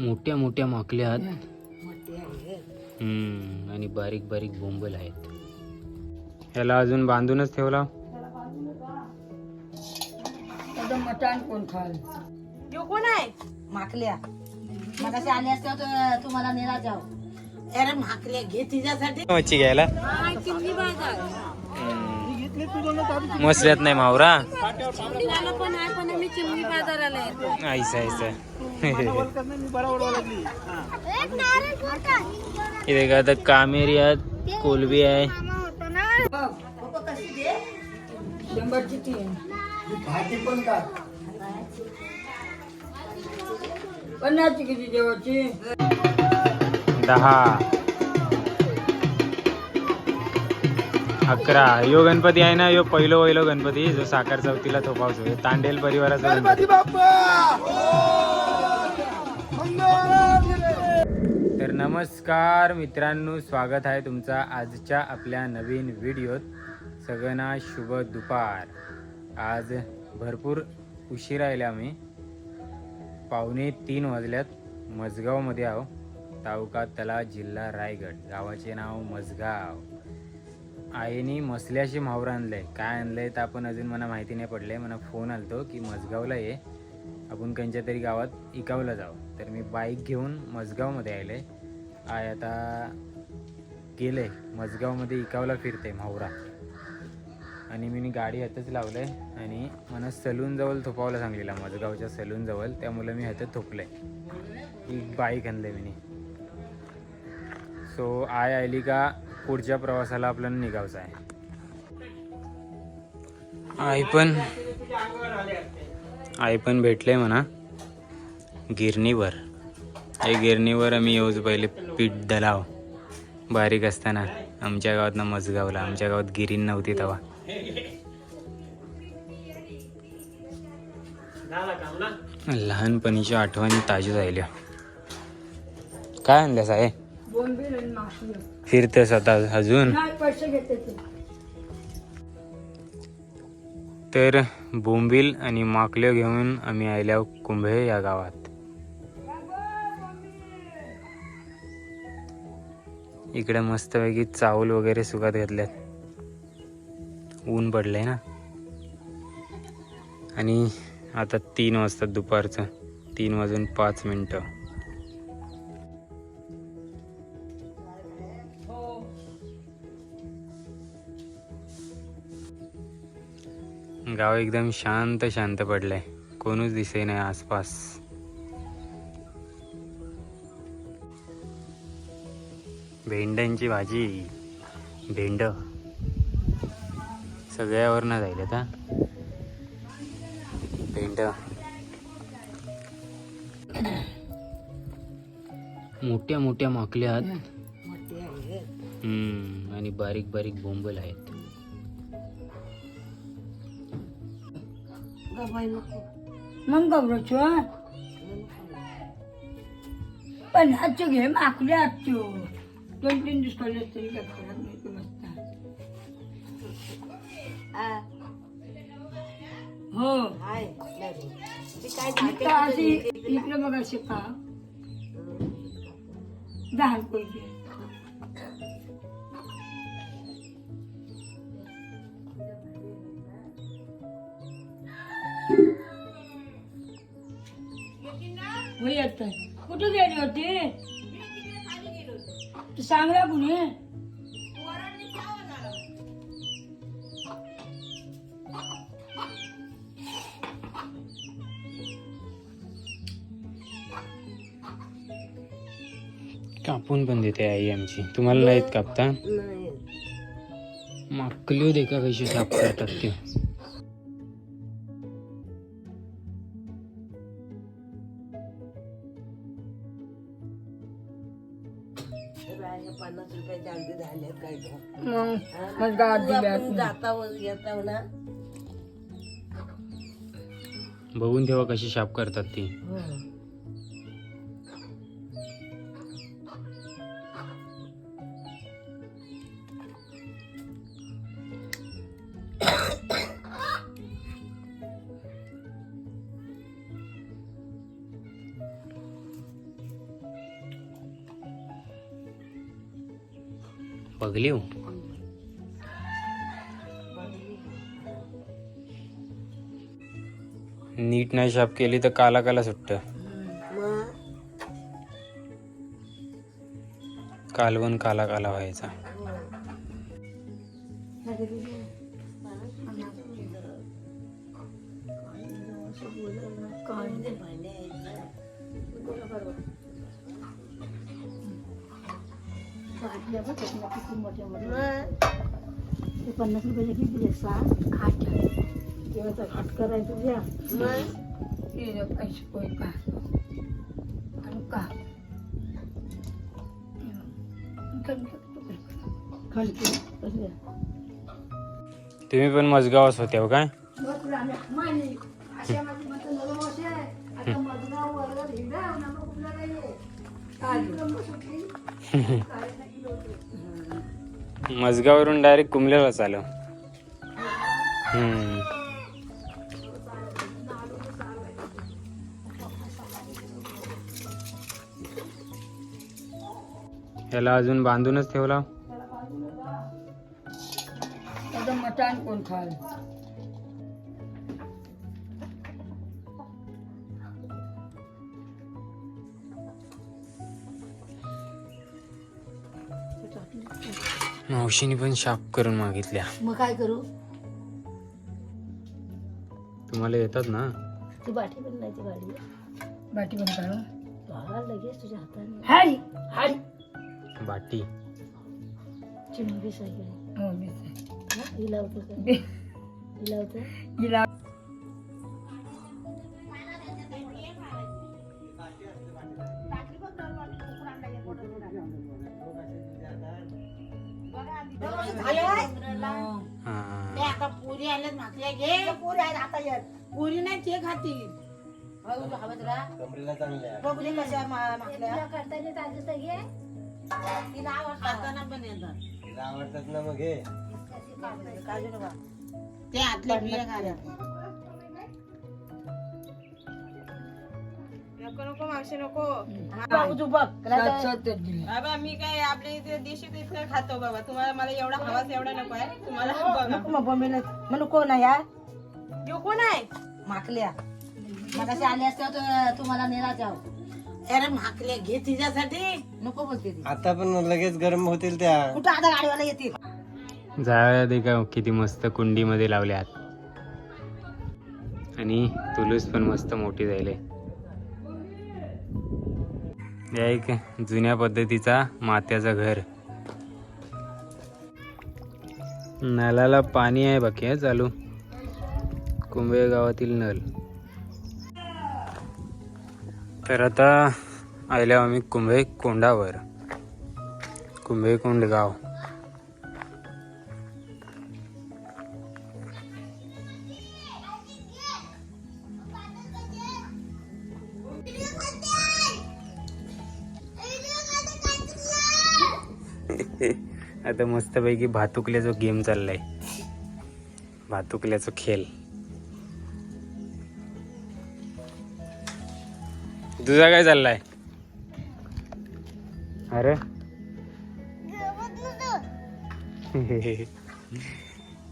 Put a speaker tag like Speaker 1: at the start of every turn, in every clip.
Speaker 1: मोठ्या मोठ्या माकल्या आहेत आणि बारीक बारीक बोंबल आहेत. ह्याला अजून बांधूनच ठेवला.
Speaker 2: मटण कोण खाल?
Speaker 3: यो कोण आहे?
Speaker 2: माकल्या. मगाशी आले असते तर तुम्हाला नेला जाऊ. अरे माकल्या घे तिच्यासाठी.
Speaker 1: मच्छी घ्यायला. मसल्यात नाही मावरा.
Speaker 3: पण आहे पण आम्ही चिमणी बाजाराला येतो.
Speaker 1: Ice ice. इथे का आता कामेरी आहेत कोलबी आहे.
Speaker 2: पन्नासची किती
Speaker 1: दहा. अकरा. यो गणपती आहे ना यो पहिलो पहिलो गणपती जो साखर चौथीला थोपावतो तांडेल परिवाराचा गणपती. नमस्कार मित्रांनो स्वागत आहे तुमचा आजच्या आपल्या नवीन व्हिडिओत. सगळ्यांना शुभ दुपार. आज भरपूर उशीर राहिले आम्ही पावणे तीन वाजल्यात मजगावमध्ये आहो. तालुका तला जिल्हा रायगड. गावाचे नाव मजगाव. आईने मसल्याशी मावरं आणलंय. काय आणलंय तर आपण अजून मला माहिती नाही पडले मला फोन आलतो की मजगावला ये. आपण कोणत्या तरी गावात इकावला जाऊ. तर मी बाईक घेऊन मजगावमध्ये आले आय आता गेले. मजगावमध्ये इकावला फिरते माहुरा आणि मी गाडी हातच लावलंय आणि मला सलूनजवळ थोपावला सांगलेला मजगावच्या सलूनजवळ त्यामुळे मी हातात थोपलंय. एक बाईक आणलंय मी सो आय आली का पुढच्या प्रवासाला आपल्याला निघावचं आहे. आई पण आई पण भेटले म्हणा. गिरणीवर. हे गिरणीवर आम्ही येऊच पहिले पीठ दलाव. बारीक असताना आमच्या गावात ना मजगावला. आमच्या गावात गिरीन नव्हती तेव्हा. लहानपणीच्या आठवणी ताज्या झाल्या. काय आणल्यास आहे
Speaker 2: फिरते आणि
Speaker 1: आता अजून? तर बोंबील आणि माकल्या घेऊन आम्ही आल्या कुंभे या गावात. इकडे मस्तपैकी चावल वगैरे सुकात घातल्यात. ऊन पडलंय ना. आणि आता तीन वाजता दुपारचं. तीन वाजून पाच मिनटं. गाव एकदम शांत शांत पडलंय. कोणूच दिसे नाही आसपास. भेंड्यांची भाजी. भेंड. सगळ्यावर ना जाईल आता. भेंड. मोठ्या मोठ्या माकल्या आहेत. हम्म, आणि बारीक बारीक बोंबल आहेत.
Speaker 2: मग गौरवचो पण आजचे घे माकले आजचो दोन तीन दिवस पडले तरी काय फरक नाही ते मस्त हो इथं अशी इकडे बघा शिका दहा रुपये होय आता कुठे गेली होती तू सांगला कुणी?
Speaker 1: कापून पण देते आई आमची. तुम्हाला नाहीत कापता? माकली दे का कशी साफ करतात ते?
Speaker 3: पन्नास रुपयाचे अगदी झाले काय
Speaker 2: मग मग गावात दिल्यात
Speaker 3: जाता येता ना.
Speaker 1: बघून ठेवा कशी साफ करतात ती. बघली हो. नीट नाही शाप केली तर काला काला
Speaker 4: सुट्ट
Speaker 1: कालवण काला काला व्हायचा हो.
Speaker 4: ते पन्नास रुपयाचे किती आहे? सहा आठ तेव्हा घाट करायचं द्या खणकी
Speaker 1: तुम्ही पण मजगावच होते हो काय मजगावरून डायरेक्ट कुंभलेलाच आलो याला अजून बांधूनच ठेवला?
Speaker 4: मटण कोण खाल
Speaker 1: मावशीने पण शाप करून मागितल्या.
Speaker 4: मग काय करू?
Speaker 1: तुम्हाला येतात ना?
Speaker 4: ती बाटी पण नाही ती गाडी
Speaker 2: बाटी पण काढू.
Speaker 4: हा लगेच तुझ्या हाताने. हाय हाय.
Speaker 1: बाटी.
Speaker 4: चिमणी सायकल
Speaker 2: हो आहे.
Speaker 4: हिला होतं हिला होतं?
Speaker 2: हिला
Speaker 4: पुरी नाही ते खातील हवं तुला बघले कशा मा- भाकऱ्या तिला आवडतात खाताना पण येतात?
Speaker 5: आवडतात ना मग हे
Speaker 4: काजू नका. ते आतल्या बिया घाला.
Speaker 6: नको नको मावशी नको.
Speaker 4: बघ.
Speaker 6: बाबा मी काय आपल्या इथे देशी तिथे खातो बाबा. तुम्हाला मला एवढा हवाच एवढा नको आहे. तुम्हाला
Speaker 4: नको मग कोण आहे यो.
Speaker 6: कोण आहे
Speaker 4: माकल्या. मगाशी आले असते तर तुम्हाला नेला जाऊ. अरे माकल्या घे तिच्यासाठी. नको बोलते ती.
Speaker 5: आता पण लगेच गरम होतील त्या.
Speaker 4: कुठं आता गाडीवाला येतील?
Speaker 1: जाळ्या दे का किती मस्त कुंडीमध्ये लावल्यात आणि तुलूस पण मस्त मोठी झाले. एक जुन्या पद्धतीचा मात्याचं घर. नळाला पाणी आहे बाकी आहे चालू. कुंभे गावातील नल. तर आता आल्या आम्ही कुंभे कोंडावर. कुंभे कोंड गाव. आता मस्तपैकी भातुकल्याचा गेम चाललाय. भातुकल्याचा खेळ. तुझा काय चाललाय? अरे.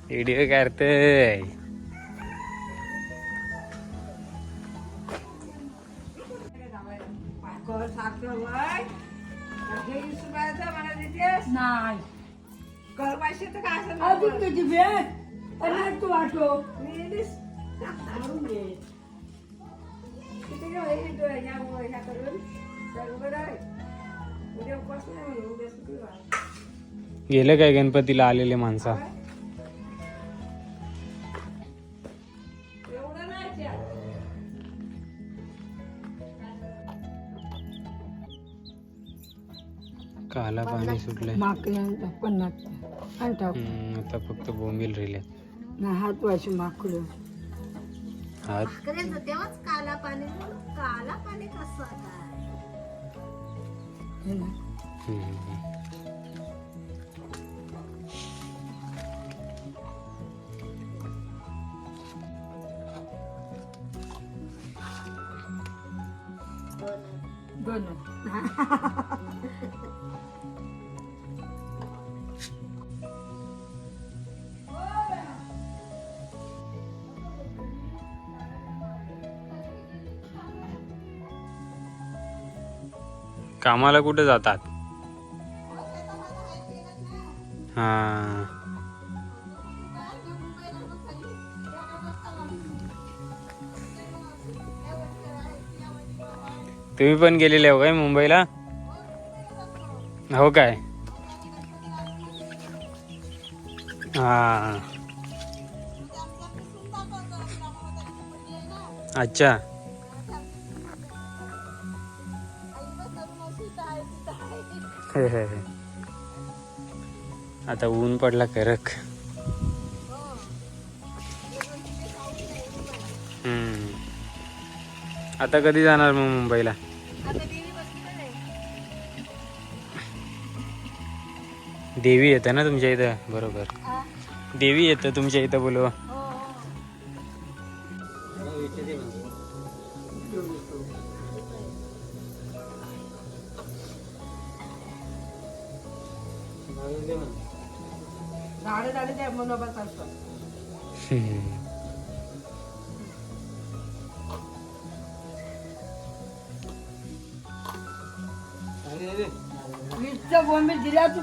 Speaker 1: व्हिडिओ काढतय.
Speaker 2: नाही.
Speaker 6: अजून
Speaker 2: किती वेळ? पन्नास तू आठव
Speaker 1: गेलं काय गणपतीला आलेले माणसा? काला पाणी सुटलंय.
Speaker 2: माकड्यांचा पन्नास. आणि टाक
Speaker 1: हम्म, आता फक्त बोंबील राहिले.
Speaker 2: नाही हात व्हायचे माकडं
Speaker 1: हात?
Speaker 4: तेव्हाच काला पाणी काला पाणी कसं
Speaker 2: हे ना
Speaker 1: हम्म.
Speaker 2: दोन
Speaker 1: कामाला कुठे जातात? हा. तुम्ही पण गेलेले हो काय मुंबईला? हो काय? हा. अच्छा. आता ऊन पडला कडक हम्म. आता कधी जाणार मग मुंबईला? देवी येतं ना तुमच्या इथं? बरोबर. देवी येतं तुमच्या इथं बोलव.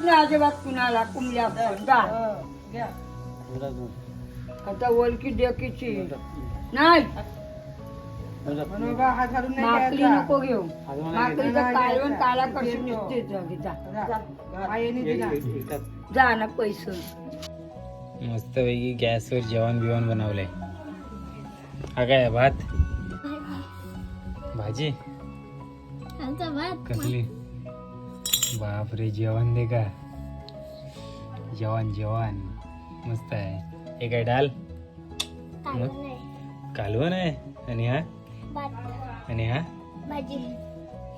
Speaker 2: दिल्या तुम्ही अजिबात कुणाला कुमल्या आता ओळखी डेकीची नाही. माकली नको घेऊ. माकलीचा कालवण काला निघते जा ना पैसे.
Speaker 1: मस्त पैकी गॅसवर जेवण बिवण बनवलंय. हा काय भात? भाजी? कसली? बापरे जेवण दे का? जेवण जेवण. मस्त आहे. हे काय डाल? कालवण आहे. आणि हा? आणि हा?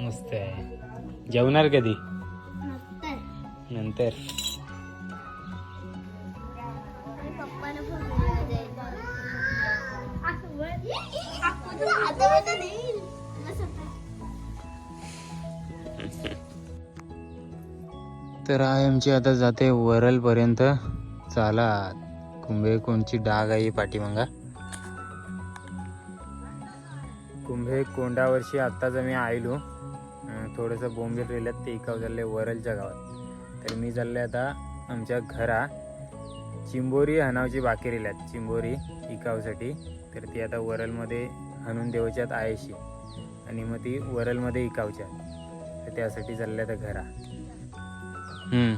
Speaker 1: मस्त आहे. जेवणार कधी? नंतर. तर आहे आमची आता जाते वरलपर्यंत. चाला कुंभे कोणची डाग आहे पाठीमागा? कुंभे कोंडावर्षी आत्ताच आम्ही आयलो. थोडंसं बोंबील रेल्यात ते एका चालले वरलच्या गावात. तर मी चालले आता आमच्या घरा. चिंबोरी हनावची बाकी रेल्यात चिंबोरी इकावसाठी तर ती आता वरलमध्ये हणून देवाच्यात आयशी. आणि मग ती वरलमध्ये इकावच्या तर त्यासाठी चालले आता घरा. हम्म.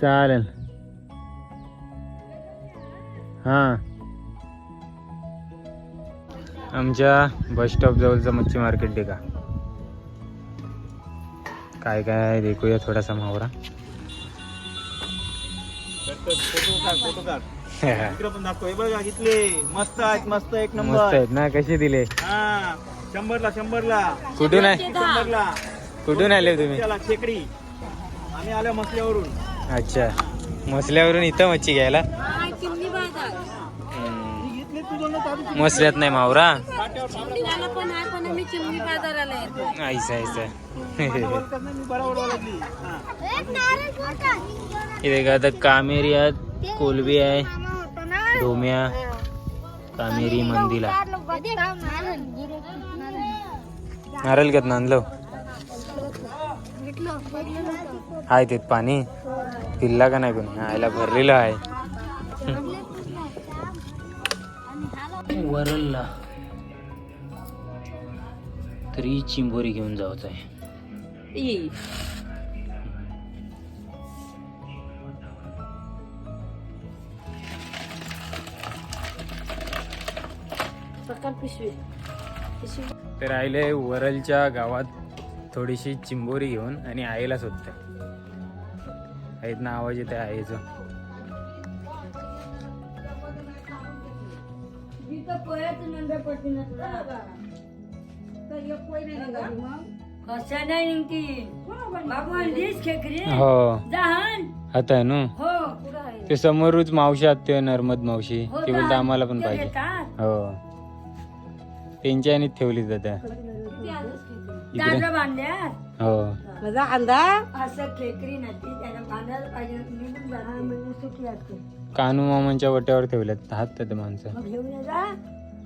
Speaker 1: चालेल. हा. आमच्या बस स्टॉप जवळचं मच्छी मार्केट दे का? काय काय आहे देखूया थोडासा मावरा.
Speaker 7: इकडे पण दाखव बघा इथले मस्त आहेत मस्त एक
Speaker 1: मस्त
Speaker 7: नंबर
Speaker 1: आहेत ना कसे दिले?
Speaker 7: हा शंभरला शंभरला.
Speaker 1: कुठून आहे?
Speaker 7: शंभरला.
Speaker 1: कुठून आले तुम्ही?
Speaker 7: त्याला खेकडी आम्ही आलो मसल्यावरून.
Speaker 1: अच्छा. मसल्यावरून इथं मच्छी घ्यायला?
Speaker 3: हा, चिमणी बाजार.
Speaker 1: हम्म. मसल्यात नाही मावरा.
Speaker 3: चिमणीला पण आहे पण आम्ही चिमणी बाजाराला येतो.
Speaker 1: Ice ice.
Speaker 7: मी बरोबर ओळखली. हा.
Speaker 1: इथे का आता कामेरी आहेत कोलबी आहे. डोम्या कामेरी मंदिला. नारळ घेत आणलो. आहे तेत पाणी. पिल्ला का नाही कोणी? आयला भरलेलं आहे. वरलला तरी चिंबोरी घेऊन जाऊच आहे. तर आईले वरलच्या गावात थोडीशी चिंबोरी घेऊन आणि आईला शोधते. आहेत ना आवाज येते आईचं.
Speaker 2: खेकडी
Speaker 1: हो
Speaker 2: जहान
Speaker 1: आता ना?
Speaker 2: हो
Speaker 1: ते समोरच मावशी आहेत ते नर्मद मावशी.
Speaker 2: हो
Speaker 1: ते बोलते आम्हाला पण पाहिजे. हो. त्यांच्या आणि ठेवली जाते
Speaker 2: बांधल्या
Speaker 1: हो.
Speaker 2: माझा अंदा असं खेकडी नसती त्याला बांधायला पाहिजे मी पण जाते. सुकी असते
Speaker 1: कानू मामांच्या वट्यावर ठेवल्यात हात ते माणसं.
Speaker 2: घेऊन ये जा.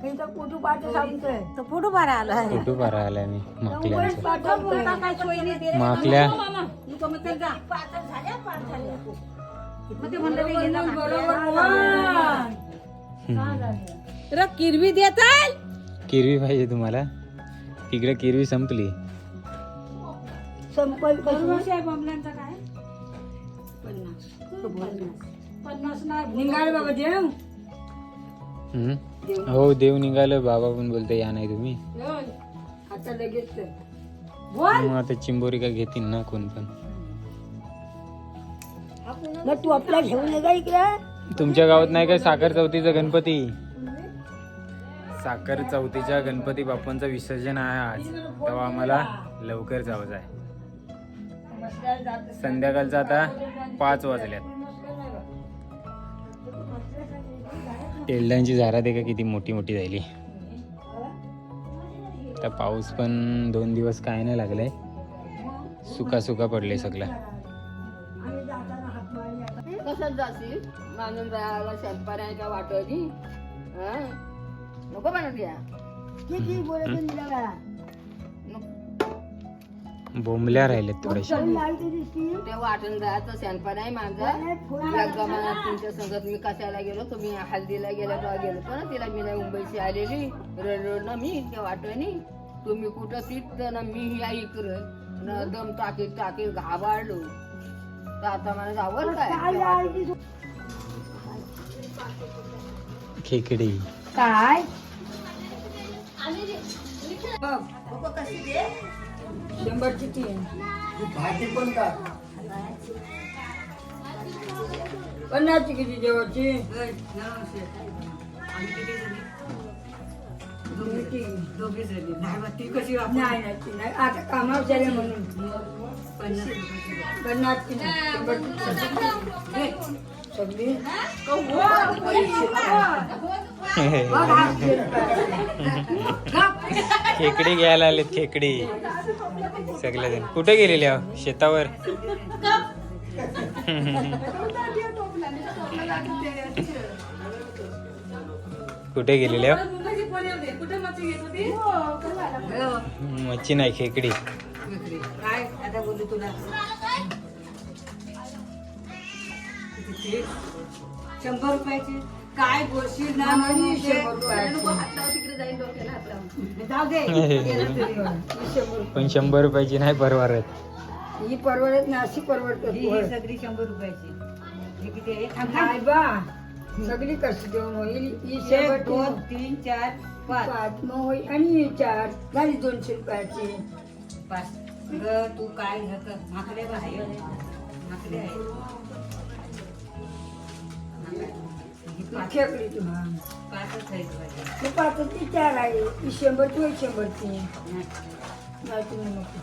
Speaker 2: त्यांचा फोटो पाठ सांगतोय तो फोटो पारा आला
Speaker 1: फोटो पारा आलाय मी? माकल्यांचा
Speaker 2: पाठवतोय. काय सोय नाही. ते
Speaker 1: माकल्या
Speaker 2: पाच झाल्या पाच झाल्या. मग ते म्हणलं मी किरवी देताल
Speaker 1: किरवी पाहिजे तुम्हाला. तिकडे किरवी संपली.
Speaker 2: संपल बॉम्बलांचा काय? पन्नास. नाही निघाल बाबा देव.
Speaker 1: हम्म? हो देव निघालं. बाबा पण बोलते या नाही तुम्ही.
Speaker 2: आता लगेच.
Speaker 1: मग आता चिंबोरी का घेतील ना कोण पण.
Speaker 2: मग तू आपला घेऊन ये का इकडे.
Speaker 1: तुमच्या गावात नाही काय साखर चौथीचा गणपती? साखर चौथीच्या गणपती बाप्पांचं विसर्जन आहे आज. तेव्हा आम्हाला लवकर जावं आहे. संध्याकाळचं आता पाच वाजल्यात. टेलडांची झारा का? किती मोठी मोठी झाली आता पाऊस पण दोन दिवस काय नाही लागलाय. सुका सुका पडले सगळं.
Speaker 8: कसं जाशील? मानून राहायला शेतपार आहे का नको म्हणत या
Speaker 2: किती का
Speaker 1: बोंबल्या राहिल्यात थोड्याशा
Speaker 8: ते वाटून जायचं शेणपान आहे माझं. तुमच्या संगत मी कशाला गेलो? तुम्ही हल्दीला गेलो तेव्हा गेलो होतो ना तिला मी नाही मुंबईची आलेली. रडरड मी त्या वाटणी. तुम्ही कुठं तिथं ना मी या इकडं. न दम टाकीत टाकीत घाबाळलो तर आता मला जावं काय? त्या वाटेवर.
Speaker 2: शंभरची तीन. पन्नासची किती जेवायची? नाही नाही ती नाही. आता कामावर झाले म्हणून. पन्नासची. नाही, शंभरची सगळी?
Speaker 1: खेकडी घ्यायला आलेत खेकडी. सगळेजण. कुठे गेलेले आहो? शेतावर? कुठे गेलेले मच्छी नाही खेकडी.
Speaker 2: काय आता बोलू तुला? किती? शंभर रुपयाची. काय बोलशील ना? म्हणजे शंभर रुपयाची. जाऊ दे ही शंभर
Speaker 1: पण शंभर रुपयाची नाही परवडत.
Speaker 2: ही परवडत ना अशी परवडत ही सगळी शंभर रुपयाची. ही किती आहे? नाही बा सगळी कशी देऊन होईल? ही शंभर दोन तीन चार पाच. पाच मग होईल आणि ही चार. झाली दोनशे रुपयाची. पाच. ग तू काय माकडे आहे माकडे आहे खेकडी तू पाचच आहे पाचच ती चार आहे ही शंभर तू एक शंभरची नाही तुम्ही नको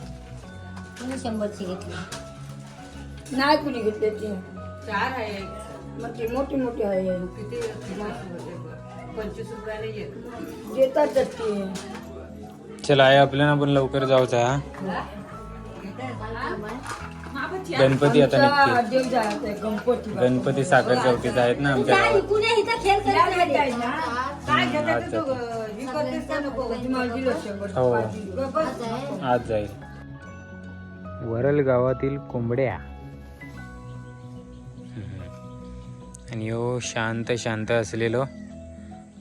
Speaker 3: तुम्ही शंभरची घेतली
Speaker 2: नाही कुणी घेतले ती चार आहे मग ती मोठी मोठी आहे किती पंचवीस रुपयाला देतात ती
Speaker 1: चला आहे आपल्याला पण लवकर जाऊचा हा? गणपती आता निघते
Speaker 2: देव गणपती
Speaker 1: गणपती साखर चौथीचा आहेत ना आमच्या गावात.
Speaker 3: कुणी इथं खेळ करत नाही.
Speaker 2: काय
Speaker 1: हम्म,
Speaker 2: घेतात
Speaker 1: आज
Speaker 2: ते तो, हे करतेस का नको
Speaker 1: हो.
Speaker 2: बस.
Speaker 1: आज जाईल. वरल गावातील कोंबड्या. आणि यो शांत शांत असलेलो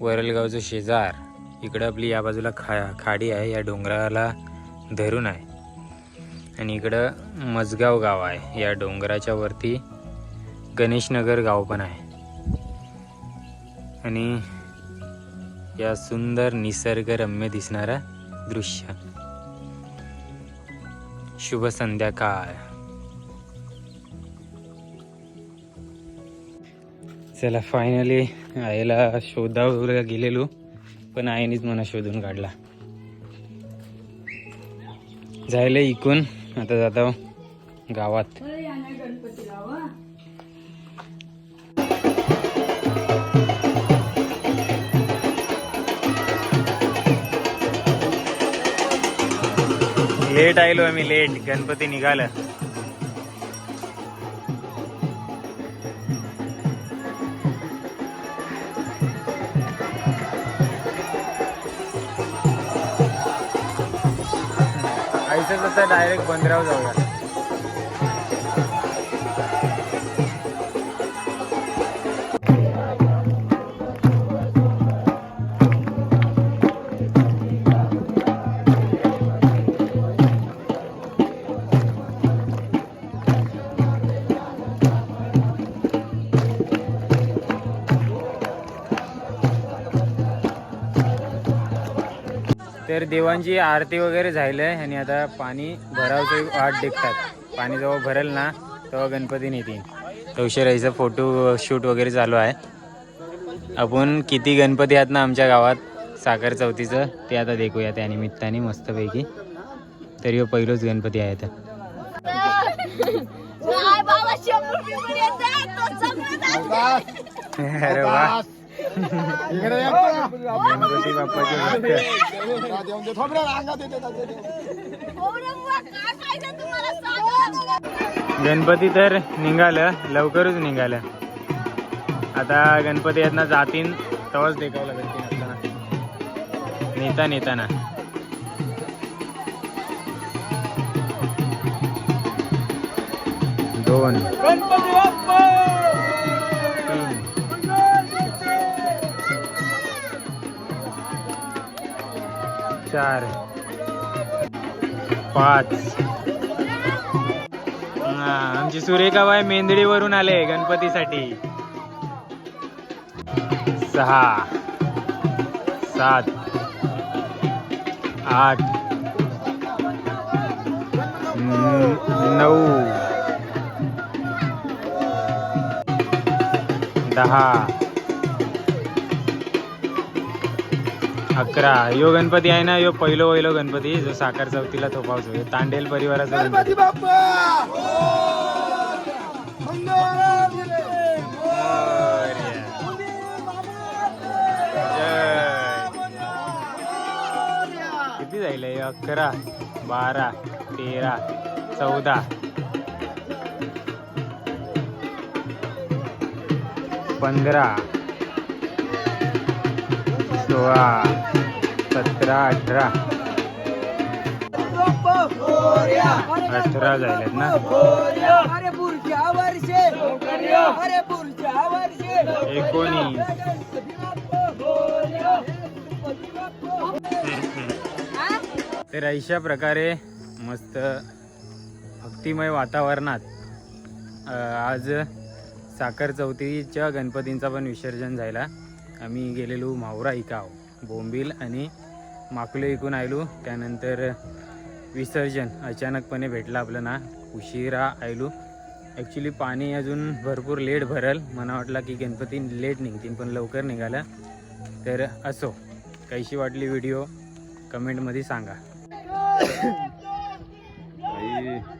Speaker 1: वरलगावचं शेजार. इकडं आपली या बाजूला खा खाडी आहे. या डोंगराला धरून आहे. आणि इकडं मजगाव गाव आहे. या डोंगराच्या वरती गणेशनगर गाव पण आहे. आणि या सुंदर निसर्गरम्य दिसणारा दृश्य. शुभ संध्याकाळ. चला फायनली आईला शोधावला गेलेलो पण आईनेच मला शोधून काढला. जायला इकून. आता जातो गावात. लेट आलो आम्ही लेट. गणपती निघाला. आता डायरेक्ट बंदरावर जाऊया. तर देवांची आरती वगैरे झालंय आणि आता पाणी भरावचं वाट देखतात पाणी जेव्हा भरेल ना तेव्हा गणपती नेतील तर उशिराईचं फोटो शूट वगैरे चालू आहे. आपण किती गणपती आहेत ना आमच्या गावात? साखर चौथीचं ते आता देखूया त्या निमित्ताने मस्तपैकी. तरी ह्यो पहिलोच गणपती आहे आता. अरे वा. गणपती बाप्पाची गणपती तर निघालं लवकरच निघालं. आता गणपती यांना जातीन तेव्हाच देखावं गणपती नसताना नेता नेताना. दोन. गणपती चार पाच. हा, आमची सुरेखाबाई मेंदळीवरून आले गणपतीसाठी. सहा सात आठ नऊ दहा अकरा. यो गणपती आहे ना यो पहिलो पहिलो गणपती. जो साखर चौथीला थोपावतो ह्यो तांडेल परिवाराचा गणपती. किती जाईल? अकरा बारा तेरा चौदा. पंधरा. सोळा सतरा अठरा. अठरा झालेत ना? एकोणीस तर अशा प्रकारे मस्त भक्तिमय वातावरणात आज साखर चौथीच्या गणपतींचा पण विसर्जन झाला आम्ही गेलेलो मावरा इकाव बोंबील आणि माकुले इकून आयलो. त्यानंतर विसर्जन अचानकपणे भेटलं आपलं ना उशिरा आयलो. ॲक्च्युली पाणी अजून भरपूर लेट भरल. मला वाटलं की गणपती लेट निघतील पण लवकर निघाला. तर असो कशी वाटली व्हिडिओ कमेंटमध्ये सांगा.